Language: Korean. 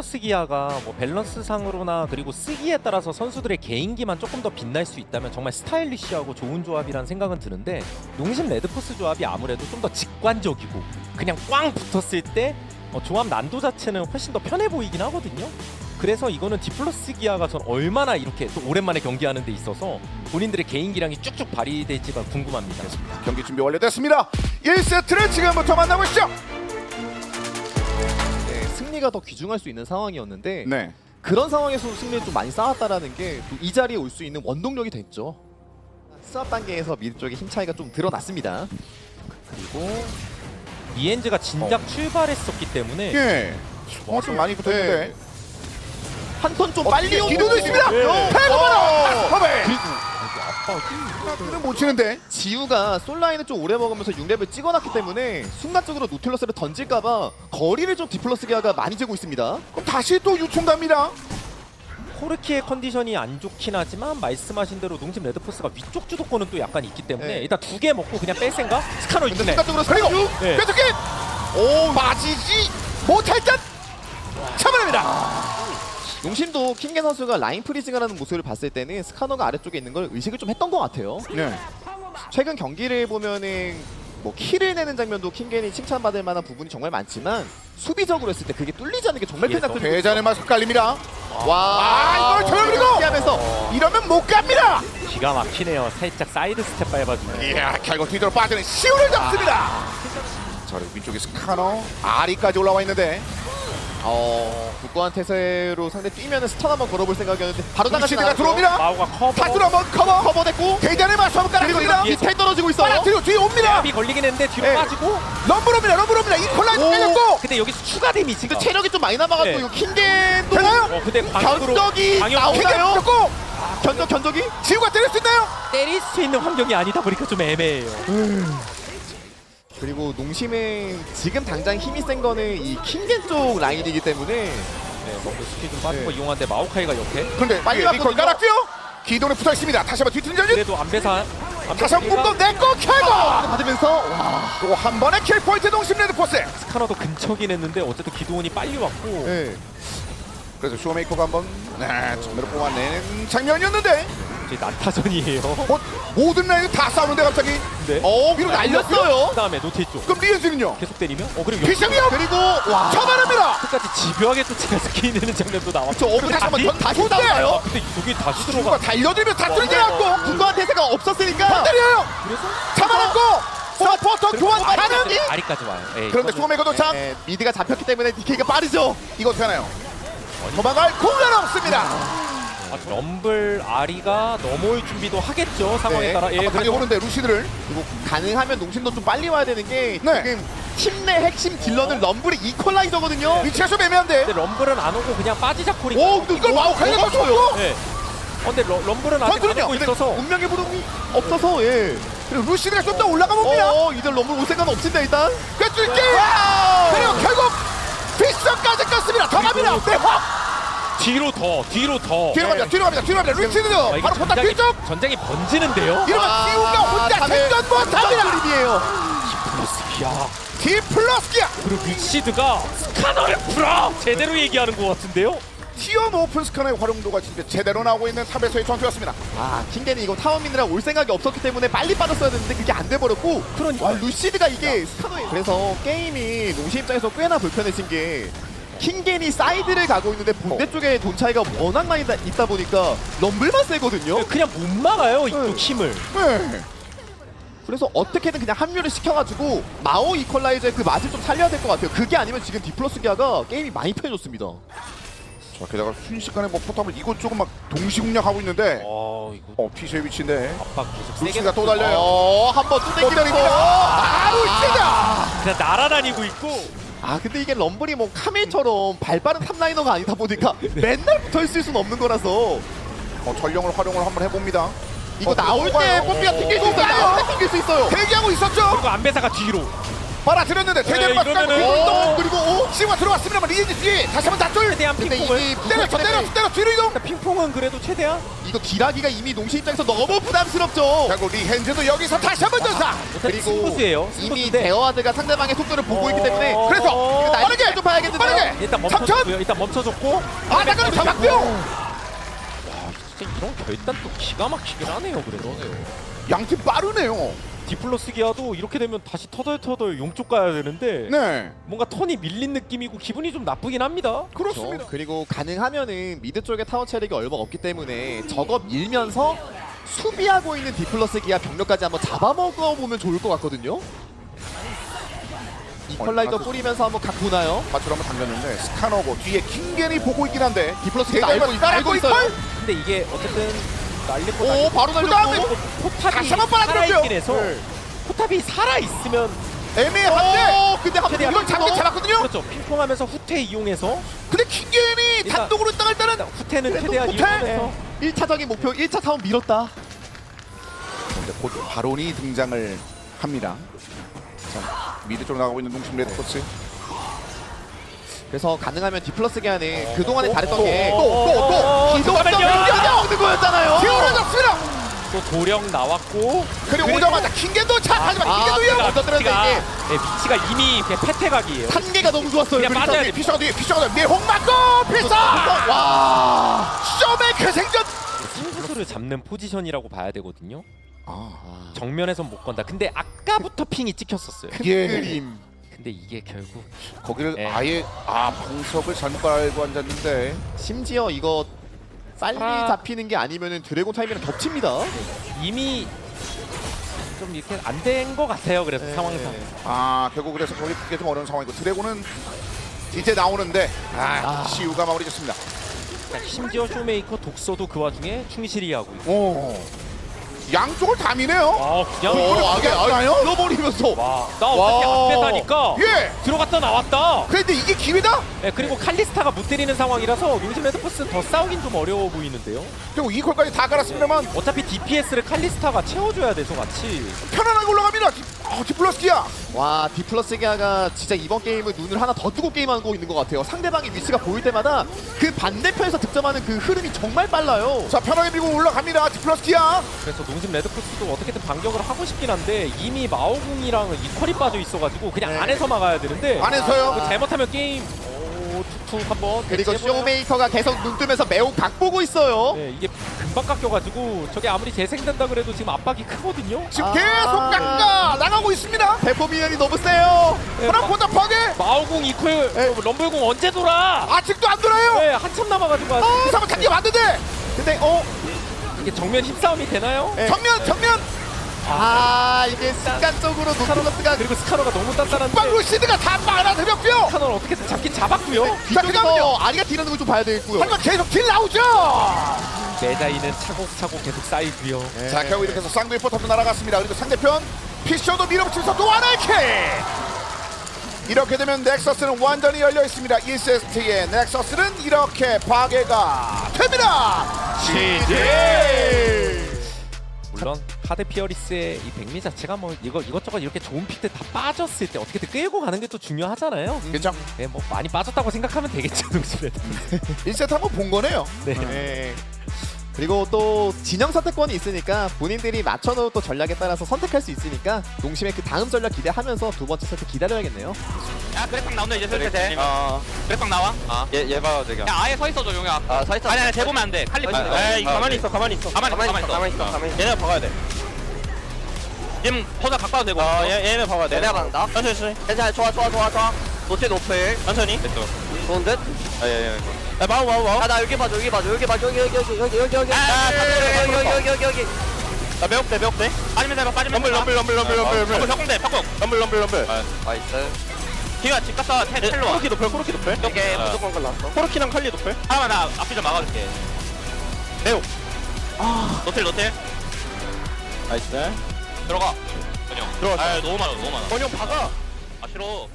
디플러스 기아가 뭐 밸런스 상으로나 그리고 쓰기에 따라서 선수들의 개인기만 조금 더 빛날 수 있다면 정말 스타일리시하고 좋은 조합이라는 생각은 드는데 농심 레드포스 조합이 아무래도 좀 더 직관적이고 그냥 꽝 붙었을 때 어, 조합 난도 자체는 훨씬 더 편해 보이긴 하거든요. 그래서 이거는 디플러스 기아가 전 얼마나 이렇게 또 오랜만에 경기하는 데 있어서 본인들의 개인기량이 쭉쭉 발휘될지가 궁금합니다. 경기 준비 완료됐습니다. 1세트를 지금부터 만나보시죠. 네, 승리가 더 귀중할 수 있는 상황이었는데 네. 그런 상황에서 승리를 좀 많이 쌓았다라는 게 이 자리에 올 수 있는 원동력이 됐죠. 수업 단계에서 미드 쪽에 힘 차이가 좀 드러났습니다. 그리고 이엔즈가 진작 출발했었기 때문에 예. 어, 좀 많이 붙었는데. 한 턴 좀 빨리 오고 기도도 있습니다. 네. 패고마라. 허베. 하나는 못 치는데. 지우가 솔라인을 좀 오래 먹으면서 6렙을 찍어놨기 때문에 순간적으로 노틸러스를 던질까봐 거리를 좀 디플러스 기아가 많이 재고 있습니다. 그럼 다시 또 유충 갑니다. 코르키의 컨디션이 안 좋긴 하지만 말씀하신 대로 농심 레드포스가 위쪽 주도권은 또 약간 있기 때문에 네. 일단 두 개 먹고 그냥 뺄 생각? 스카너 있네. 순간적으로 그리고 네. 계속해. 오 빠지지 못할 듯. 참아냅니다. 용심도 킹겐 선수가 라인 프리징하는 모습을 봤을 때는 스카너가 아래쪽에 있는 걸 의식을 좀 했던 것 같아요. 네. 최근 경기를 보면은 뭐 키를 내는 장면도 킹겐이 칭찬받을 만한 부분이 정말 많지만 수비적으로 했을 때 그게 뚫리지 않는 게 정말 큰 장점이거든요. 대전의 맛 헷갈립니다. 와, 아, 이걸 저격이고! 하면서 이러면 못 갑니다. 기가 막히네요. 살짝 사이드 스텝 밟아주네. 이야 결국 뒤로 빠지는 시우를 잡습니다. 자 그리고 위쪽에 스카너 아리까지 올라와 있는데 어, 국고한 태세로 상대 뛰면은 스턴 한번 걸어볼 생각이었는데 바로 루시드가 들어옵니다. 마우가 커버. 다들 한번 커버. 커버됐고 대전의 맛 한번 그리고 깔아줍니다. 이거 디테일 떨어지고 있어요. 뒤로 뒤에 옵니다. 이 걸리긴 했는데 뒤로 네. 빠지고. 럼블 옵니다. 럼블 옵니다. 이 콜라이드 오. 깨졌고 근데 여기서 추가 데미지. 근데 체력이 좀 많이 남아가지고 네. 이거 킹겐도 되나요? 어 근데 광역으로 견적이 광역 나오나요? 깼고 견적 견적이 지우가 때릴 수 있나요? 때릴 수 있는 환경이 아니다 보니까 좀 애매해요. 그리고 농심은 지금 당장 힘이 센 거는 이 킹겐 쪽 라인이기 때문에 네, 먼저 스킬 좀 빠진 거 네. 이용한데 마오카이가 옆에. 근데 빨리 이걸 왔거든요. 깔았고요. 붙어 있습니다. 다시 한번 뒤틀린 전진. 그래도 안배사. 다시 한번 묶어 내꺼 켜고 받으면서 와또한 번의 킬 포인트 농심 레드포스. 스카너도 근처긴 했는데 어쨌든 기도원이 빨리 왔고. 네. 그래서 쇼메이커가 한번 네, 전멸을 뽑아내는 장면이었는데 이제 난타전이에요. 뭐, 모든 라인이 다 싸우는데 갑자기 네. 어 위로 날렸어요. 그다음에 노틸 쪽 그럼 리엔즈는요? 계속 때리면 어 그리고 비상이요. 그리고 와 처벌합니다. 끝까지 집요하게 쫓아가서 스킬 내는 장면도 나왔고. 저 어부 다시 한번 던- 다시 싸우나요? 아, 근데 저기 다시 누가 들어가. 달려들면 다 어, 않고 국고한 태세가 없었으니까 때려요. 그래서 잡아놨고 서포터 교환 가능. 아리까지 와요. 예, 그런데 이거는- 쇼메이커 도착. 네, 미드가 잡혔기 때문에 DK가 빠르죠. 이거 어떻게 하나요? 도망갈 공간 없습니다. 아, 럼블 아리가 넘어올 준비도 하겠죠 상황에 네. 따라. 예, 한번 그래도 오는데 루시드를 그리고 가능하면 농심도 좀 빨리 와야 되는 게 네. 지금 팀 내 핵심 딜러는 럼블이 이퀄라이저거든요. 위치가 좀 애매한데. 근데 럼블은 안 오고 그냥 빠지자코리니까. 오, 근데 이걸 마우카이가 뭐가 맞췄고. 네. 어, 근데 러, 럼블은 아직 안 전투는요? 오고 근데 있어서. 운명의 부름이 없어서 예. 그리고 루시드가 좀 더 올라가 봅니다. 어, 이들 럼블 올 생각은 없습니다 일단. 꿰뚫기. 그리고 결국 빗선까지 깠습니다. 더 갑니다. 네, 확. 뒤로 더, 뒤로 더. 뒤로 갑니다. 뒤로 갑니다. 뒤로 갑니다. 아, 이게 바로 포탑 전장이, 뒤쪽. 전장이 번지는데요. 이러면 지우가 혼자 생존 못합니다. 그림이에요. 플러스기야. D 플러스기야. 그리고 뮤시드가 스카너를 풀어 제대로 얘기하는 것 같은데요. 티어 오픈 스카너의 활용도가 진짜 제대로 나오고 있는 탑에서의 전투였습니다. 아 킹겐이 이거 타워민이라 올 생각이 없었기 때문에 빨리 빠졌어야 되는데 그게 안 돼버렸고 그러니까. 와 루시드가 이게 스카노에 그래서 게임이 농심 입장에서 꽤나 불편해진 게 킹겐이 사이드를 가고 있는데 본대 쪽에 돈 차이가 워낙 많이 나- 있다 보니까 럼블만 세거든요 그냥 못 막아요 이쪽 네. 힘을. 네. 그래서 어떻게든 그냥 합류를 시켜가지고 마오 이퀄라이저의 그 맛을 좀 살려야 될 것 같아요 그게 아니면 지금 디플러스 기아가 게임이 많이 편해졌습니다 자 게다가 순식간에 뭐 포탑을 이곳저곳 막 동시 공략하고 있는데 어 이거 어 피셔의 위치인데 압박 계속 세게. 루시가 또 달려요. 어 한번 또 뚜대기를 때립니다. 아 루시다. 그냥 날아다니고 있고. 아 근데 이게 럼블이 뭐 카멜처럼 발빠른 탑라이너가 아니다 보니까 맨날 붙어있을 수는 없는 거라서 어, 전령을 활용을 한번 해봅니다. 이거 어, 나올 때 뽑아요. 뽀삐가 튕길 수 있어요 뽑아요. 나올 때 튕길 수 있어요 대기하고 있었죠. 그리고 안배사가 뒤로. 빨아들였는데 대대로 네, 맞고 이러면은- 그리고 시와 들어왔습니다만 리엔지 뒤에 다시 한번 닷줄 최대한 근데 핑퐁을 이미 때려 쳐 때려 쳐 때려 뒤로 이동 그러니까 핑퐁은 그래도 최대한 이거 기라기가 이미 농심 입장에서 너무 부담스럽죠. 결국 리헨즈도 여기서 다시 한번 전사 그리고 승부수예요. 이미 승부수인데 데어하드가 상대방의 속도를 보고 있기 때문에 어, 그래서 어, 이거 빠르게! 날좀 봐야겠는데요. 빠르게! 일단! 멈춰줬고요. 일단 멈춰줬고 아 나가는 잡았고요 진짜 이런 결단 또 기가 막히긴 하네요. 그래도 양팀 빠르네요 디플러스 기아도 이렇게 되면 다시 터덜터덜 용쪽 가야 되는데 네 뭔가 턴이 밀린 느낌이고 기분이 좀 나쁘긴 합니다. 그렇습니다 그렇죠. 그리고 가능하면은 미드 쪽에 타워 체력이 얼마 없기 때문에 저거 밀면서 수비하고 있는 디플러스 기아 병력까지 한번 잡아먹어 보면 좋을 것 같거든요. 이퀄라이더 뿌리면서 한번 각 보나요? 맞추러 한번 당겼는데 스카너고 뒤에 킹겐이 보고 있긴 한데 디플러스 기아 알고, 있- 알고 알고 있어요. 있어요 근데 이게 어쨌든 날릴 거오 바로 그 다음에 날렸고. 포탑이 다시 한번. 살아있긴 해서 네. 포탑이 살아있으면 애매한데 오 근데 한번 최대한 이걸 잡긴 잡았거든요 그렇죠 핑퐁하면서 후퇴 이용해서 근데 일단- 단독으로 땅을 따는 후퇴는 그래도 최대한 후퇴! 이용해서 1차적인 목표 1차 타운 밀었다. 근데 곧 바론이 등장을 합니다 자 미드 쪽으로 나가고 있는 농심 레드코스 그래서 가능하면 디플러스 기아는 그동안에 또, 잘했던 또, 게 또, 또, 또. 기동성 잠깐만요. 능력이 없는 거였잖아요. 기어를 잡습니다 또 도령 나왔고 그리고 오자마자 킹겐도 차 하지만 아, 킹겐도 위험 먼저 위치가, 들었는데 네, 위치가 이미 그냥 패태각이에요. 한계가 너무 좋았어요. 그냥. 맞아야 돼. 피셔가 뒤에 피셔가 뒤에 밀홍 맞고 필사 와. 쇼메이크 생존 승부수를 잡는 포지션이라고 봐야 되거든요. 아 정면에선 못 건다. 근데 아까부터 핑이 찍혔었어요. 예. 그림. 근데 이게 결국 거기를 네. 아예 아 방석을 잘못 깔고 앉았는데 심지어 이거 빨리 아. 잡히는 게 아니면은 드래곤 타임이랑 겹칩니다. 이미 좀 이렇게 안 된 것 같아요. 그래서 네. 상황상. 아 결국 그래서 거기 그게 좀 어려운 상황이고 드래곤은 이제 나오는데 아, 아. 시우가 마무리 짓습니다. 그러니까 심지어 쇼메이커 독서도 그 와중에 충실히 하고 있고. 오 양쪽을 다 미네요. 아 그냥 어, 이거를 아게? 잃어버리면서 와, 나 어차피 와. 안 빼다니까 예. 들어갔다 나왔다. 그런데 이게 기회다. 네, 그리고 칼리스타가 못 때리는 상황이라서 용심 레드포스는 더 싸우긴 좀 어려워 보이는데요. 그리고 이퀄까지 다 갈았습니다만 어차피 DPS를 칼리스타가 채워줘야 돼서 같이. 편안하게 올라갑니다. 디, 어, 디플러스기야. 와 디플러스 기아가 진짜 이번 게임은 눈을 하나 더 뜨고 게임하고 있는 것 같아요. 상대방의 위치가 보일 때마다 그 반대편에서 득점하는 그 흐름이 정말 빨라요. 자 편하게 밀고 올라갑니다. 디플러스기야. 그래서 농심 레드포스도 어떻게든 반격을 하고 싶긴 한데 이미 마오궁이랑 이퀄이 빠져 있어가지고 그냥 네. 안에서 막아야 되는데 안에서요. 그 잘못하면 게임 오 툭툭 한번 그리고 대체해보면- 쇼메이커가 계속 눈 뜨면서 매우 각 보고 있어요. 네, 이게 금방 깎여가지고 저게 아무리 재생된다 그래도 지금 압박이 크거든요. 지금 아. 계속 깎아 나가고 있습니다. 대포 미연이 너무 세요. 네, 마- 포잡하게 마오궁 이퀄 네. 럼블궁 언제 돌아? 아직도 안 돌아요. 네, 한참 남아가지고 아직 그 사람 단계 왔는데 근데 어? 이게 정면 힘싸움이 되나요? 네. 정면 정면 아 이게 순간적으로 노트러스가 그리고 스카노가 너무 단단한데 빵 루시드가 다 빨아들였고요. 스카노를 어떻게든 잡긴 잡았고요. 자. 뒤쪽에서 아리가 딜하는 걸 좀 봐야 되겠고요. 하지만 계속 딜 나오죠. 메자이는 차곡차곡 계속 쌓이고요. 네. 자 결국 이렇게 해서 쌍둥이 포탑도 날아갔습니다. 그리고 상대편 피셔도 밀어붙이면서 또 하나의 킬. 이렇게 되면 넥서스는 완전히 열려 있습니다. 1세트의 넥서스는 이렇게 파괴가 됩니다. GG. 물론 카드 피어리스의 이 백미 자체가 뭐 이거 이것저것 이렇게 좋은 픽들 다 빠졌을 때 어떻게든 끌고 가는 게 또 중요하잖아요. 그렇죠? 네, 뭐 많이 빠졌다고 생각하면 되겠죠, 동심에. 1세트 한번 본 거네요. 네. 네. 그리고 또 진영 선택권이 있으니까 본인들이 맞춰놓은 또 전략에 따라서 선택할 수 있으니까 농심의 그 다음 전략 기대하면서 두 번째 세트 기다려야겠네요. 야 그래빵 나온다 이제 슬슬 돼. 어, 그래빵 나와. 어. 얘, 얘 봐요, 저기. 야 아예 서 있어줘 용야. 아, 서 있어. 아니 아니 재보면 안 돼. 칼리 있어. 돼. 에이, 가만히 있어, 가만히 있어. 가만히 있어, 가만히 있어. 가만히 있어, 가만히 있어, 가만히 있어. 얘네 봐야 돼. 지금 포자 각 봐도 되고. 어, 얘, 얘네 봐봐, 얘네 봐봐. 천천히 천천히. 괜찮아, 좋아, 좋아, 좋아, 좋아. 노트 노플. 천천히. 좋은 듯? 아, 예, 예. 야, 마우, 마우, 마우. 아, 나 여기 봐줘, 여기 봐줘, 여기 봐줘, 여기, 여기, 여기, 여기, 여기, 여기. 아, 아, 아, 여기, 여기, 여기, 여기, 여기. 나 매혹돼, 매혹돼. 빠지면서 해봐 빠지면서. 럼블, 럼블, 럼블, 럼블, 럼블, 럼블. 적공대 적공. 럼블, 럼블, 럼블. 나이스. 기가 집 갔다 텔 텔로 와. 코르키 노플, 코르키 노플. 이게 무조건 걸렸어. 코르키랑 칼리 노플. 하나만 나 앞뒤 좀 막아줄게. 매혹. 노텔 노텔. 나이스. 들어가. 전용. 들어갔어. 아 너무 많아 너무 많아. 번영 박아. 아 싫어.